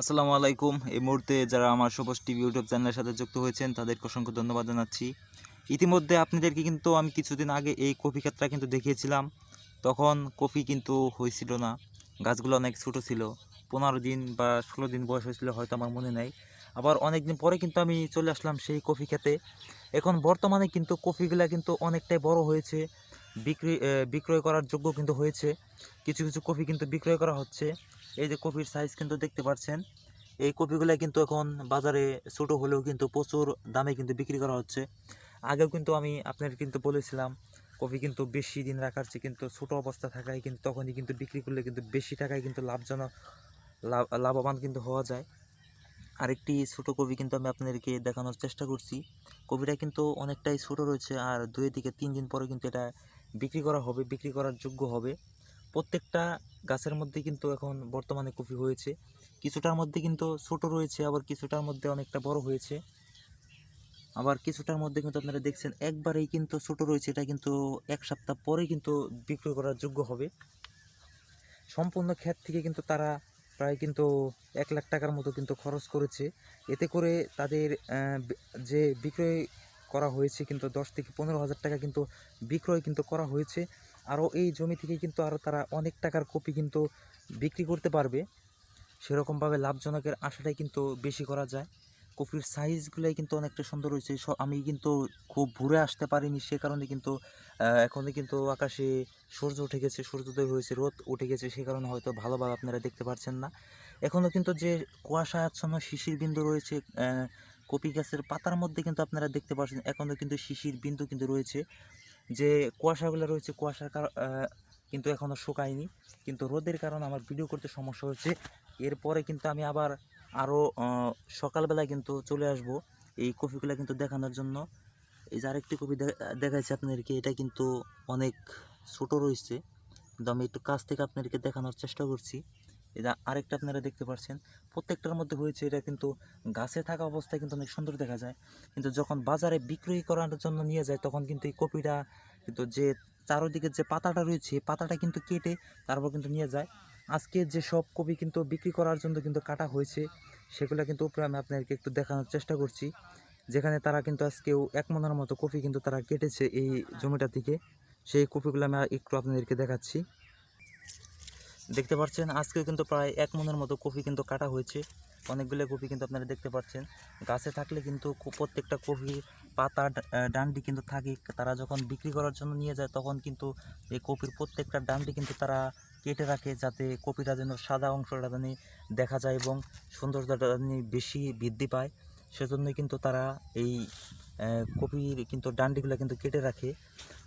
আসসালামু আলাইকুম। এই মুহূর্তে যারা আমার সবুজ টিভি ইউটিউব চ্যানেলের সাথে যুক্ত হয়েছেন, তাদেরকে অসংখ্য ধন্যবাদ জানাচ্ছি। ইতিমধ্যে আপনাদেরকে কিন্তু আমি কিছুদিন আগে এই কফি ক্ষেতটা কিন্তু দেখিয়েছিলাম। তখন কফি কিন্তু হয়েছিল না। গাছগুলো অনেক ছোটো ছিল। পনেরো দিন বা ষোলো দিন বয়স হয়েছিল, হয়তো আমার মনে নেই। আবার অনেক দিন পরে কিন্তু আমি চলে আসলাম সেই কফি খেতে এখন বর্তমানে কিন্তু কফিগুলা কিন্তু অনেকটাই বড় হয়েছে। বিক্রি বিক্রয় করার যোগ্য কিন্তু হয়েছে। কিছু কিছু কফি কিন্তু বিক্রয় করা হচ্ছে। এই যে কপির সাইজ কিন্তু দেখতে পাচ্ছেন, এই কপিগুলো কিন্তু এখন বাজারে ছোটো হলেও কিন্তু প্রচুর দামে কিন্তু বিক্রি করা হচ্ছে। আগেও কিন্তু আমি আপনার কিন্তু বলেছিলাম কপি কিন্তু বেশি দিন রাখার চেয়ে কিন্তু ছোটো অবস্থা থাকায় কিন্তু তখনই কিন্তু বিক্রি করলে কিন্তু বেশি টাকায় কিন্তু লাভজনক, লাভ, লাভবান কিন্তু হওয়া যায়। আরেকটি ছোটো কপি কিন্তু আমি আপনাদেরকে দেখানোর চেষ্টা করছি। কপিটা কিন্তু অনেকটাই ছোট রয়েছে আর দুই থেকে তিন দিন পরে কিন্তু এটা বিক্রি করা হবে, বিক্রি করার যোগ্য হবে। প্রত্যেকটা গাছের মধ্যে কিন্তু এখন বর্তমানে কপি হয়েছে। কিছুটার মধ্যে কিন্তু ছোট রয়েছে, আবার কিছুটার মধ্যে অনেকটা বড় হয়েছে। আবার কিছুটার মধ্যে কিন্তু আপনারা দেখছেন একবারেই কিন্তু ছোট রয়েছে, এটা কিন্তু এক সপ্তাহ পরে কিন্তু বিক্রয় করার যোগ্য হবে। সম্পূর্ণ ক্ষেত থেকে কিন্তু তারা প্রায় কিন্তু এক লাখ টাকার মতো কিন্তু খরচ করেছে। এতে করে তাদের যে বিক্রয় করা হয়েছে, কিন্তু দশ থেকে পনেরো হাজার টাকা কিন্তু বিক্রয় কিন্তু করা হয়েছে। আরও এই জমি থেকে কিন্তু আরও তারা অনেক টাকার কপি কিন্তু বিক্রি করতে পারবে। সেরকমভাবে লাভজনকের আশাটাই কিন্তু বেশি করা যায়। কপির সাইজগুলোই কিন্তু অনেকটা সুন্দর হয়েছে। আমি কিন্তু খুব ভোরে আসতে পারিনি সে কারণে কিন্তু এখনই কিন্তু আকাশে সূর্য উঠে গেছে, সূর্যোদয় হয়েছে, রোদ উঠে গেছে, সে কারণে হয়তো ভালোভাবে আপনারা দেখতে পাচ্ছেন না। এখনও কিন্তু যে কুয়াশা আচ্ছন্ন শিশির বিন্দু রয়েছে কপি গাছের পাতার মধ্যে কিন্তু আপনারা দেখতে পাচ্ছেন এখনও কিন্তু শিশির বিন্দু কিন্তু রয়েছে। যে কুয়াশাগুলো রয়েছে, কুয়াশার কারণ কিন্তু এখনও শুকায়নি। কিন্তু রোদের কারণে আমার ভিডিও করতে সমস্যা হচ্ছে। এরপরে কিন্তু আমি আবার আরও সকালবেলা কিন্তু চলে আসব এই কপিগুলো কিন্তু দেখানোর জন্য। এই যে আরেকটি কপি দেখাচ্ছি আপনাদেরকে, এটা কিন্তু অনেক ছোট রয়েছে। কিন্তু আমি একটু কাছ থেকে আপনাদেরকে দেখানোর চেষ্টা করছি। এটা আরেকটা আপনারা দেখতে পাচ্ছেন প্রত্যেকটার মধ্যে হয়েছে এটা কিন্তু গাছে থাকা অবস্থায় কিন্তু অনেক সুন্দর দেখা যায়। কিন্তু যখন বাজারে বিক্রয় করার জন্য নিয়ে যায়, তখন কিন্তু এই কপিটা, কিন্তু যে চারোদিকে যে পাতাটা রয়েছে পাতাটা কিন্তু কেটে তারপর কিন্তু নিয়ে যায়। আজকে যে সব কপি কিন্তু বিক্রি করার জন্য কিন্তু কাটা হয়েছে, সেগুলো কিন্তু উপরে আমি আপনাদেরকে একটু দেখানোর চেষ্টা করছি। যেখানে তারা কিন্তু আজকেও এক মনের মতো কপি কিন্তু তারা কেটেছে এই জমিটা থেকে। সেই কপিগুলো আমি একটু আপনাদেরকে দেখাচ্ছি। দেখতে পাচ্ছেন আজকেও কিন্তু প্রায় এক মনের মতো কপি কিন্তু কাটা হয়েছে। অনেকগুলো কপি কিন্তু আপনারা দেখতে পাচ্ছেন। গাছে থাকলে কিন্তু প্রত্যেকটা কপি পাতা ডান্ডি কিন্তু থাকে। তারা যখন বিক্রি করার জন্য নিয়ে যায়, তখন কিন্তু এই কপির প্রত্যেকটা ডান্ডি কিন্তু তারা কেটে রাখে যাতে কপিটা যেন সাদা অংশটা যেন দেখা যায় এবং সৌন্দর্যটা যেন বেশি বৃদ্ধি পায়। সেজন্যই কিন্তু তারা এই কপির কিন্তু ডান্ডিগুলো কিন্তু কেটে রাখে।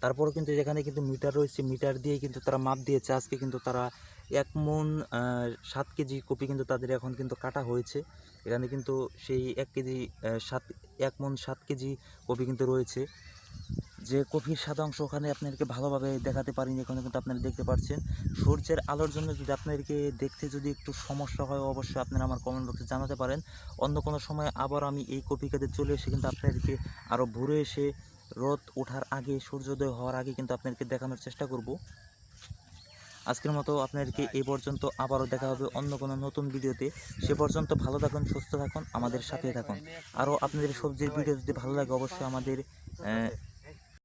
তারপরও কিন্তু যেখানে কিন্তু মিটার রয়েছে। মিটার দিয়ে কিন্তু তারা মাপ দিয়েছে। আজকে কিন্তু তারা এক মন সাত কেজি কপি কিন্তু তাদের এখন কিন্তু কাটা হয়েছে। এখানে কিন্তু সেই এক কেজি সাত, এক মন সাত কেজি কপি কিন্তু রয়েছে। যে কপির সাদা অংশ ওখানে আপনাদেরকে ভালোভাবে দেখাতে পারিনি, এখানে কিন্তু আপনারা দেখতে পাচ্ছেন। সূর্যের আলোর জন্য যদি আপনাদেরকে দেখতে যদি একটু সমস্যা হয়, অবশ্যই আপনারা আমার কমেন্ট বক্সে জানাতে পারেন। অন্য কোনো সময় আবার আমি এই কপি খেতে চলে এসে কিন্তু আপনাদেরকে আরও ভোরে এসে রোদ ওঠার আগে, সূর্যোদয় হওয়ার আগে কিন্তু আপনাদেরকে দেখানোর চেষ্টা করব। আজকের মতো আপনাদেরকে এ পর্যন্ত আবারও দেখা হবে অন্য কোনো নতুন ভিডিওতে। সে পর্যন্ত ভালো থাকুন, সুস্থ থাকুন, আমাদের সাথে থাকুন। আরও আপনাদের সবজির ভিডিও যদি ভালো লাগে, অবশ্যই আমাদের